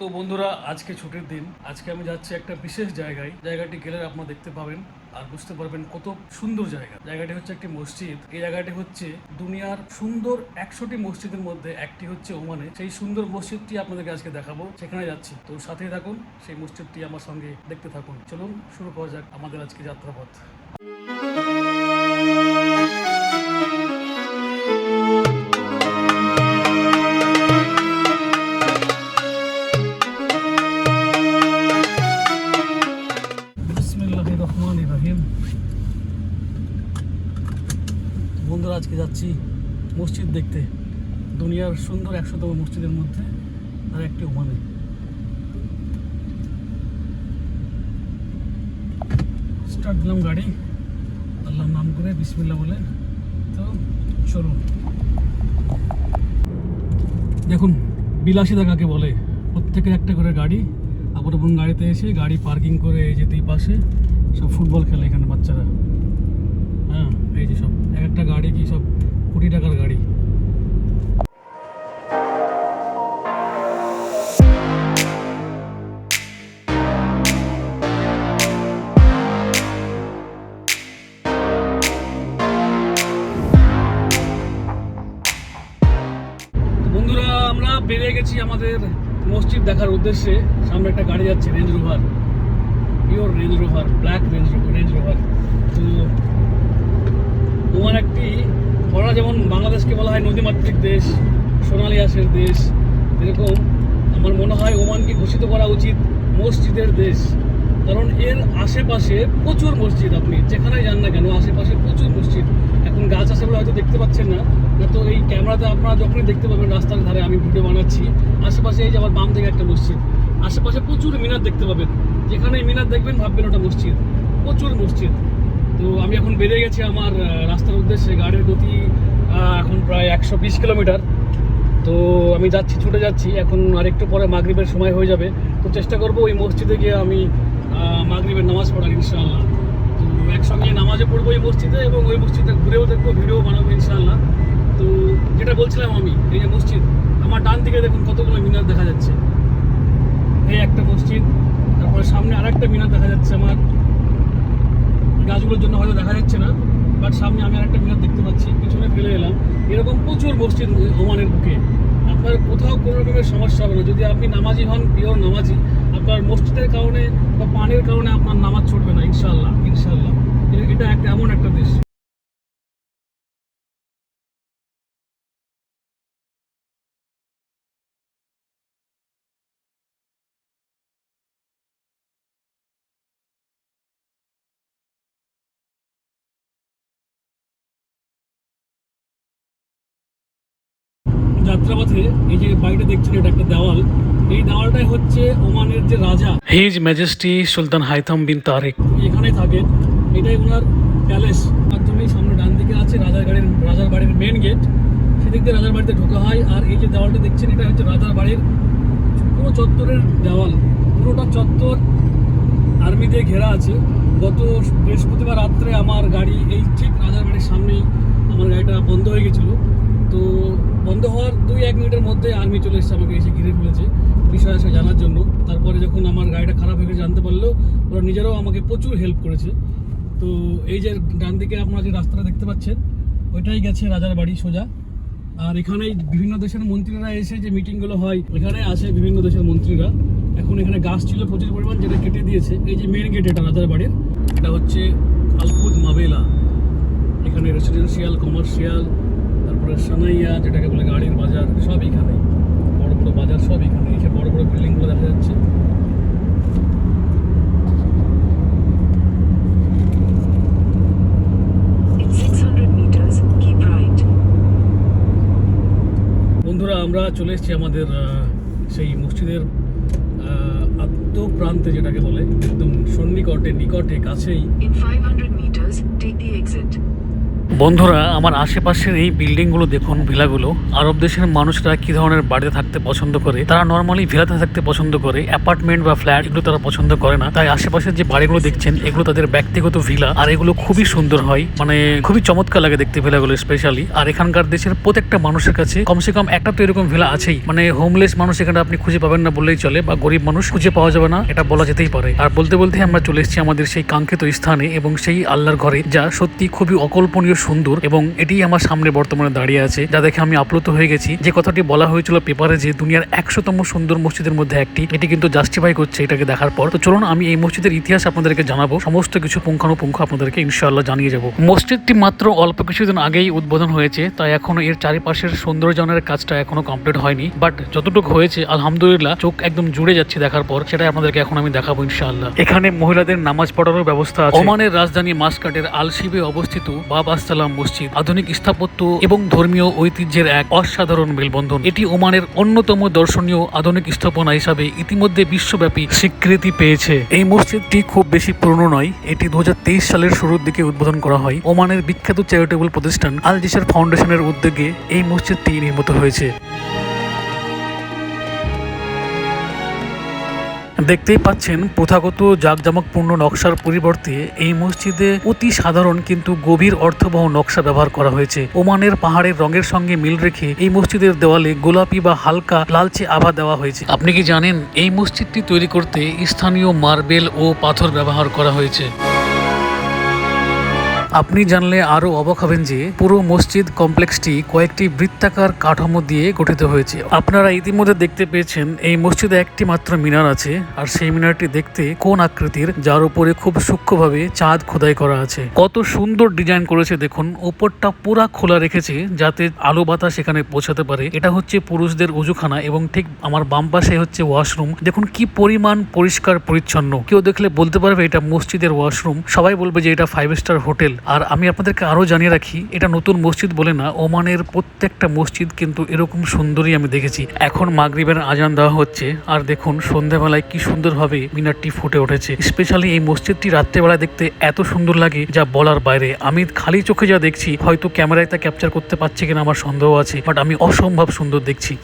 তো বন্ধুরা, আজকে ছুটির দিন। আজকে আমি যাচ্ছি একটা বিশেষ জায়গায়। জায়গাটি গেলে আপনারা দেখতে পাবেন আর বুঝতে পারবেন কত সুন্দর জায়গা। জায়গাটি হচ্ছে একটি মসজিদ। এই জায়গাটি হচ্ছে দুনিয়ার সুন্দর একশোটি মসজিদের মধ্যে একটি হচ্ছে ওমানে। সেই সুন্দর মসজিদটি আপনাদেরকে আজকে দেখাবো। সেখানে যাচ্ছি। তো সাথেই থাকুন, সেই মসজিদটি আমার সঙ্গে দেখতে থাকুন। চলুন, শুরু করা যাক আমাদের আজকে যাত্রাপথ। বন্ধুরা, আজকে যাচ্ছি মসজিদ দেখতে। দুনিয়ার সুন্দর একশোতম মসজিদের মধ্যে আর একটি ওমানে। স্টার্ট দিলাম গাড়ি। আল্লাহর নাম করে বিসমিল্লা বলে তো চলুন। দেখুন, বিলাসিতা কাকে বলে? প্রত্যেকের একটা করে গাড়ি। আবার গাড়িতে এসে গাড়ি পার্কিং করে এই যে পাশে সব ফুটবল খেলে এখানে বাচ্চারা। হ্যাঁ এই যে সব, এক একটা গাড়ি কি সব কোটি টাকার গাড়ি? বেরিয়ে গেছি আমাদের মসজিদ দেখার উদ্দেশ্যে। সামনে একটা গাড়ি যাচ্ছে Range Rover pure Range Rover black Range Rover তো ওমান একটি বলা যেমন বাংলাদেশকে বলা হয় নদীমাতৃক দেশ, সোনালী আঁশের দেশ। এরকম আমার মনে হয় ওমানকে ঘোষিত করা উচিত মসজিদের দেশ। কারণ এর আশেপাশে প্রচুর মসজিদ আপনি যেখানে যান না কেন, আশেপাশে প্রচুর মসজিদ। এখন গাছ আছে বলে হয়তো দেখতে পাচ্ছেন না। না তো এই ক্যামেরাতে আপনারা যখনই দেখতে পাবেন রাস্তার ধারে আমি ভিডিও বানাচ্ছি, আশেপাশে এই যে আমার বাম থেকে একটা মসজিদ, আশেপাশে প্রচুর মিনার দেখতে পাবেন। যেখানে মিনার দেখবেন ভাববেন ওটা মসজিদ, প্রচুর মসজিদ। তো আমি এখন বেরিয়ে গেছি আমার রাস্তার উদ্দেশ্যে, গাড়ির গতি এখন প্রায় একশো বিশ কিলোমিটার। তো আমি যাচ্ছি, ছুটে যাচ্ছি। এখন আরেকটু পরে মাগরিবের সময় হয়ে যাবে। তো চেষ্টা করব ওই মসজিদে গিয়ে আমি মাগরিবের নামাজ পড়ার, ইনশাআল্লাহ। তো একসঙ্গে নামাজে পড়ব ওই মসজিদে এবং ওই মসজিদে ঘুরেও দেখব, ভিডিও বানাবো, ইনশাআল্লাহ। তো যেটা বলছিলাম আমি, এই যে মসজিদ, আমার ডান দিকে দেখুন কতগুলো মিনার দেখা যাচ্ছে। এই একটা মসজিদ, তারপরে সামনে আরেকটা মিনার দেখা যাচ্ছে আমার। গাছগুলোর জন্য হয়তো দেখা যাচ্ছে না। বাট সামনে আমি আরেকটা মিনার দেখতে পাচ্ছি, পিছনে ফেলে এলাম। এরকম প্রচুর মসজিদ ওমানের বুকে। আপনার কোথাও কোনো রকমের সমস্যা হবে না। যদি আপনি নামাজি হন, পিওর নামাজি, আপনার মসজিদের কারণে বা পানির কারণে আপনার নামাজ ছুটবে না ইনশাল্লাহ ইনশাল্লাহ এটা একটা এমন একটা দেশ। যাত্রাপথে এই যে বাড়িটা দেখছেন এটা একটা দেওয়াল। এই দেওয়ালটাই হচ্ছে ওমানের যে রাজা। His majesty Sultan Haitham bin Tariq. এখানেই থাকেন। এটাই ওনার প্যালেস। মাধ্যমেই সামনে ডান দিকে আছে রাজার গাড়ির রাজার বাড়ির মেন গেট সেদিক দিয়ে রাজার বাড়িতে ঢোকা হয়। আর এই যে দেওয়ালটা দেখছেন এটা হচ্ছে রাজার বাড়ির পুরো চত্বরের দেওয়াল। পুরোটা চত্বর আর্মি দিয়ে ঘেরা আছে। গত বৃহস্পতিবার রাত্রে আমার গাড়ি এই ঠিক রাজার বাড়ির সামনেই আমার গাড়িটা বন্ধ হয়ে গেছিল। তো বন্ধ হওয়ার দুই, এক মিনিটের মধ্যে আর্মি চলে এসেছে, আমাকে এসে ঘিরে ফেলেছে বিষয় আছে জানার জন্য। তারপরে যখন আমার গাড়িটা খারাপ হয়ে গেছে জানতে পারল ওরা নিজেরাও আমাকে প্রচুর হেল্প করেছে। তো এই যে ডান দিকে আপনারা যে রাস্তাটা দেখতে পাচ্ছেন, ওইটাই গেছে রাজার বাড়ি সোজা। আর এখানেই বিভিন্ন দেশের মন্ত্রীরা এসে যে মিটিংগুলো হয়, এখানে আসে বিভিন্ন দেশের মন্ত্রীরা। এখন এখানে গাছ ছিল প্রচুর পরিমাণ, যেটা কেটে দিয়েছে। এই যে মেন গেট এটা রাজার বাড়ির, এটা হচ্ছে আলফুদ মাবেলা। এখানে রেসিডেন্সিয়াল কমার্শিয়াল তারপরে সানাইয়া যেটাকে বলে গাড়ির বাজার সব এখানে। বড় বড় বাজার সব এখানে। যে বড় বড় বিল্ডিংগুলো দেখা যাচ্ছে। In 600 meters, বন্ধুরা আমরা চলে এসেছি আমাদের সেই মসজিদের আহ, আত্মপ্রান্তে যেটাকে বলে একদম সন্নিকটে নিকটে কাছেই। In 500 meters, take the exit. বন্ধুরা, আমার আশেপাশের এই বিল্ডিংগুলো দেখুন, ভিলাগুলো। আরব দেশের মানুষরা কি ধরনের বাড়িতে থাকতে পছন্দ করে? তারা নর্মালি ভিলাতে থাকতে পছন্দ করে অ্যাপার্টমেন্ট বা ফ্ল্যাট এগুলো তারা পছন্দ করে না। তাই আশেপাশের যে বাড়িগুলো দেখছেন, এগুলো তাদের ব্যক্তিগত ভিলা, আর এগুলো খুবই সুন্দর হয়। মানে খুবই চমৎকার লাগে দেখতে ভিলাগুলো স্পেশালি আর এখানকার দেশের প্রত্যেকটা মানুষের কাছে কমসে কম একটা তো এরকম ভিলা আছেই। মানে হোমলেস মানুষ এখানে আপনি খুঁজে পাবেন না বললেই চলে, বা গরিব মানুষ খুঁজে পাওয়া যাবে না, এটা বলা যেতেই পারে। আর বলতে বলতে আমরা চলে এসেছি আমাদের সেই কাঙ্ক্ষিত স্থানে এবং সেই আল্লাহর ঘরে, যা সত্যি খুবই অকল্পনীয় সুন্দর এবং এটি আমার সামনে বর্তমানে দাঁড়িয়ে আছে যা দেখে আমি আপ্লুত হয়ে গেছি। যে কথাটি বলা হয়েছিল পেপারে যে দুনিয়ার একশোতম সুন্দর মসজিদের মধ্যে একটি এটি কিন্তু জাস্টিফাই করছে এটাকে দেখার পর। তো চলুন আমি এই মসজিদের ইতিহাস আপনাদেরকে জানাব সমস্ত কিছু পুঙ্খানুপুঙ্খ আপনাদেরকে ইনশাআল্লাহ জানিয়ে যাব। মসজিদটি মাত্র অল্প কিছুদিন আগেই উদ্বোধন হয়েছে তাই এখনও এর চারিপাশের সৌন্দর্যনের কাজটা এখনও কমপ্লিট হয়নি। বাট যতটুকু হয়েছে আলহামদুলিল্লাহ চোখ একদম জুড়ে যাচ্ছে দেখার পর সেটাই আপনাদেরকে এখন আমি দেখাবো ইনশাআল্লাহ। এখানে মহিলাদের নামাজ পড়ারও ব্যবস্থা আছে। ওমানের রাজধানী মাসকাটের আলশিবে অবস্থিত বাব আসসালাম মসজিদ। আধুনিক স্থাপত্য এবং ধর্মীয় ঐতিহ্যের এক অসাধারণ মেলবন্ধন। এটি ওমানের অন্যতম দর্শনীয় আধুনিক স্থাপনা হিসাবে ইতিমধ্যে বিশ্বব্যাপী স্বীকৃতি পেয়েছে। এই মসজিদটি খুব বেশি পুরনো নয়, এটি দু হাজার তেইশ সালের শুরুর দিকে উদ্বোধন করা হয়। ওমানের বিখ্যাত চ্যারিটেবল প্রতিষ্ঠান আল জিসার ফাউন্ডেশনের উদ্যোগে এই মসজিদটি নির্মিত হয়েছে। দেখতেই পাচ্ছেন প্রথাগত জাঁকজমকপূর্ণ নকশার পরিবর্তে এই মসজিদে অতি সাধারণ কিন্তু গভীর অর্থবহ নকশা ব্যবহার করা হয়েছে। ওমানের পাহাড়ের রঙের সঙ্গে মিল রেখে এই মসজিদের দেওয়ালে গোলাপি বা হালকা লালচে আভা দেওয়া হয়েছে। আপনি কি জানেন এই মসজিদটি তৈরি করতে স্থানীয় মার্বেল ও পাথর ব্যবহার করা হয়েছে? আপনি জানলে আরও অবাক হবেন যে পুরো মসজিদ কমপ্লেক্সটি কয়েকটি বৃত্তাকার কাঠামো দিয়ে গঠিত হয়েছে। আপনারা ইতিমধ্যে দেখতে পেয়েছেন, এই মসজিদে একটি মাত্র মিনার আছে, আর সেই মিনারটি দেখতে কোন আকৃতির, যার উপরে খুব সূক্ষ্মভাবে চাঁদ খোদাই করা আছে। কত সুন্দর ডিজাইন করেছে দেখুন ওপরটা পুরা খোলা রেখেছে, যাতে আলো বাতাস সেখানে পৌঁছাতে পারে। এটা হচ্ছে পুরুষদের উজুখানা, এবং ঠিক আমার বাম পাশে হচ্ছে ওয়াশরুম। দেখুন কি পরিমাণ পরিষ্কার পরিচ্ছন্ন। কেউ দেখলে বলতে পারবে এটা মসজিদের ওয়াশরুম। সবাই বলবে যে এটা ফাইভ স্টার হোটেল। আর আমি আপনাদেরকে আরও জানিয়ে রাখি, এটা নতুন মসজিদ বলে না, ওমানের প্রত্যেকটা মসজিদ কিন্তু এরকম সুন্দরই আমি দেখেছি। এখন মাগরিবের আজান দেওয়া হচ্ছে, আর দেখুন সন্ধ্যাবেলায় কি সুন্দরভাবে মিনারটি ফুটে উঠেছে। স্পেশালি এই মসজিদটি রাত্রেবেলা দেখতে এত সুন্দর লাগে যা বলার বাইরে। আমি খালি চোখে যা দেখছি, হয়তো ক্যামেরায় তা ক্যাপচার করতে পারছে কিনা আমার সন্দেহ আছে, বাট আমি অসম্ভব সুন্দর দেখছি।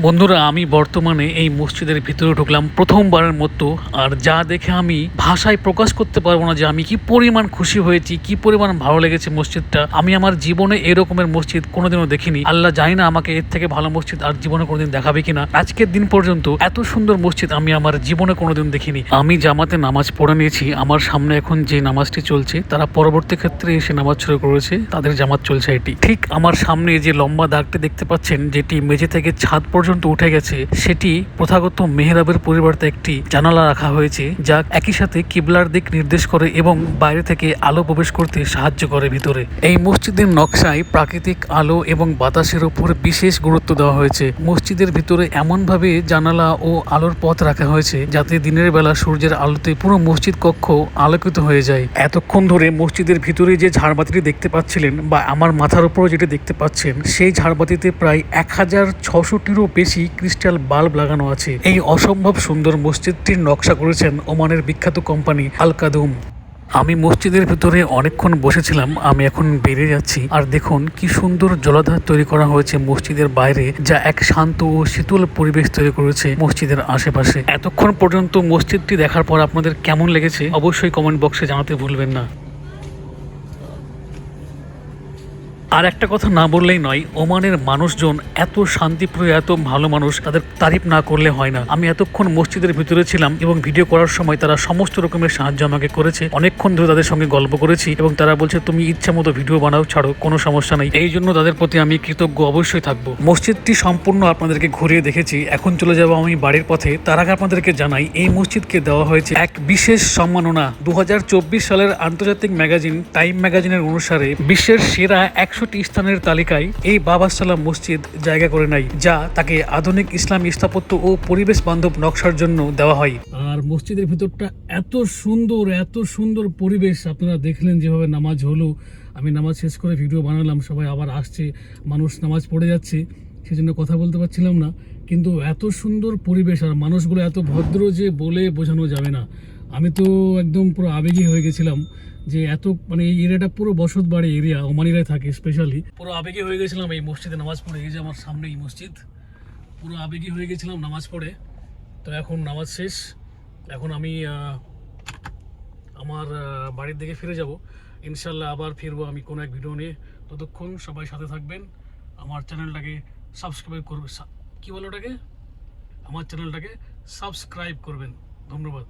বন্ধুরা, আমি বর্তমানে এই মসজিদের ভিতরে ঢুকলাম। প্রথমবারের মতো, আর যা দেখে আমি ভাষায় প্রকাশ করতে পারব না যে আমি কি পরিমাণ খুশি হয়েছি, কি পরিমাণ ভালো লেগেছে মসজিদটা। আমি আমার জীবনে এরকমের মসজিদ কোনোদিনও দেখিনি। আল্লাহ জানি না আমাকে এর থেকে ভালো মসজিদ আর জীবনে কোনোদিন দেখাবে কিনা। আজকের দিন পর্যন্ত এত সুন্দর মসজিদ আমি আমার জীবনে কোনোদিন দেখিনি। আমি জামাতে নামাজ পড়ে নিয়েছি। আমার সামনে এখন যে নামাজটি চলছে, তারা পরবর্তী ক্ষেত্রে এসে নামাজ শুরু করেছে। তাদের জামাত চলছে এটি। ঠিক আমার সামনে যে লম্বা দাগটি দেখতে পাচ্ছেন, যেটি মেঝে থেকে ছাদ পর্যন্ত উঠে গেছে, সেটি প্রথাগত মেহরাবের পরিবর্তে একটি জানালা রাখা হয়েছে, যা একই সাথে কিবলার দিক নির্দেশ করে এবং বাইরে থেকে আলো প্রবেশ করতে সাহায্য করে ভিতরে। এই মসজিদের নকশায় প্রাকৃতিক আলো এবং বাতাসের উপর বিশেষ গুরুত্ব দেওয়া হয়েছে। মসজিদের ভিতরে এমনভাবে জানালা ও আলোর পথ রাখা হয়েছে, যাতে দিনের বেলা সূর্যের আলোতে পুরো মসজিদ কক্ষ আলোকিত হয়ে যায়। এতক্ষণ ধরে মসজিদের ভিতরে যে ঝাড়বাতিটি দেখতে পাচ্ছিলেন বা আমার মাথার উপরও যেটি দেখতে পাচ্ছেন, সেই ঝাড়বাতিতে প্রায় এক হাজার ছশোটিরও বেশি ক্রিস্টাল বাল্ব লাগানো আছে। এই অসম্ভব সুন্দর মসজিদটির নকশা করেছেন ওমানের বিখ্যাত কোম্পানি আল কাদুম। আমি মসজিদের ভিতরে অনেকক্ষণ বসেছিলাম, আমি এখন বেরিয়ে যাচ্ছি। আর দেখুন, কি সুন্দর জলাধার তৈরি করা হয়েছে মসজিদের বাইরে, যা এক শান্ত ও শীতল পরিবেশ তৈরি করেছে মসজিদের আশেপাশে। এতক্ষণ পর্যন্ত মসজিদটি দেখার পর আপনাদের কেমন লেগেছে, অবশ্যই কমেন্ট বক্সে জানাতে ভুলবেন না। আর একটা কথা না বললেই নয়, ওমানের মানুষজন এত শান্তিপ্রিয়, এত ভালো মানুষ, তাদের তারিফ না করলে হয় না। আমি এতক্ষণ মসজিদের ভিতরে ছিলাম এবং ভিডিও করার সময় তারা সমস্ত রকমের সাহায্য আমাকে করেছে। অনেকক্ষণ ধরে তাদের সঙ্গে গল্প করেছি এবং তারা বলছে, তুমি ইচ্ছা মতো ভিডিও বানাও, ছাড়ো, কোনো সমস্যা নেই। এই জন্য তাদের প্রতি আমি কৃতজ্ঞ অবশ্যই থাকব। মসজিদটি সম্পূর্ণ আপনাদেরকে ঘুরিয়ে দেখেছি। এখন চলে যাব আমি বাড়ির পথে। তার আগে আপনাদেরকে জানাই, এই মসজিদকে দেওয়া হয়েছে এক বিশেষ সম্মাননা। দু হাজার চব্বিশ সালের আন্তর্জাতিক ম্যাগাজিন টাইম ম্যাগাজিনের অনুসারে বিশ্বের সেরা একশোটি স্থানের তালিকায় এই বাবা সালাম মসজিদ জায়গা করে নাই, যা তাকে আধুনিক ইসলামী স্থাপত্য ও পরিবেশ বান্ধব নকশার জন্য দেওয়া হয়। আর মসজিদের ভিতরটা এত সুন্দর এত সুন্দর পরিবেশ, আপনারা দেখলেন যেভাবে নামাজ হলো। আমি নামাজ শেষ করে ভিডিও বানালাম, সবাই আবার আসছে, মানুষ নামাজ পড়ে যাচ্ছে, সেজন্য কথা বলতে পারছিলাম না। কিন্তু এত সুন্দর পরিবেশ, আর মানুষগুলো এত ভদ্র যে বলে বোঝানো যাবে না। আমি তো একদম পুরো আবেগী হয়ে গেছিলাম। যে এত মানে এই এরিয়াটা পুরো বসত বাড়ি এরিয়া ওমানিরাই থাকে স্পেশালি পুরো আবেগে হয়ে গেছিলাম এই মসজিদে, নামাজ পড়ে। এই যে আমার সামনে এই মসজিদ, পুরো আবেগী হয়ে গেছিলাম নামাজ পড়ে। তো এখন নামাজ শেষ। এখন আমি আমার বাড়ির দিকে ফিরে যাব। ইনশাল্লাহ আবার ফিরবো আমি কোনো এক ভিডিও নিয়ে। ততক্ষণ সবাই সাথে থাকবেন। আমার চ্যানেলটাকে সাবস্ক্রাইব করবে কি বলো ওটাকে? আমার চ্যানেলটাকে সাবস্ক্রাইব করবেন। ধন্যবাদ।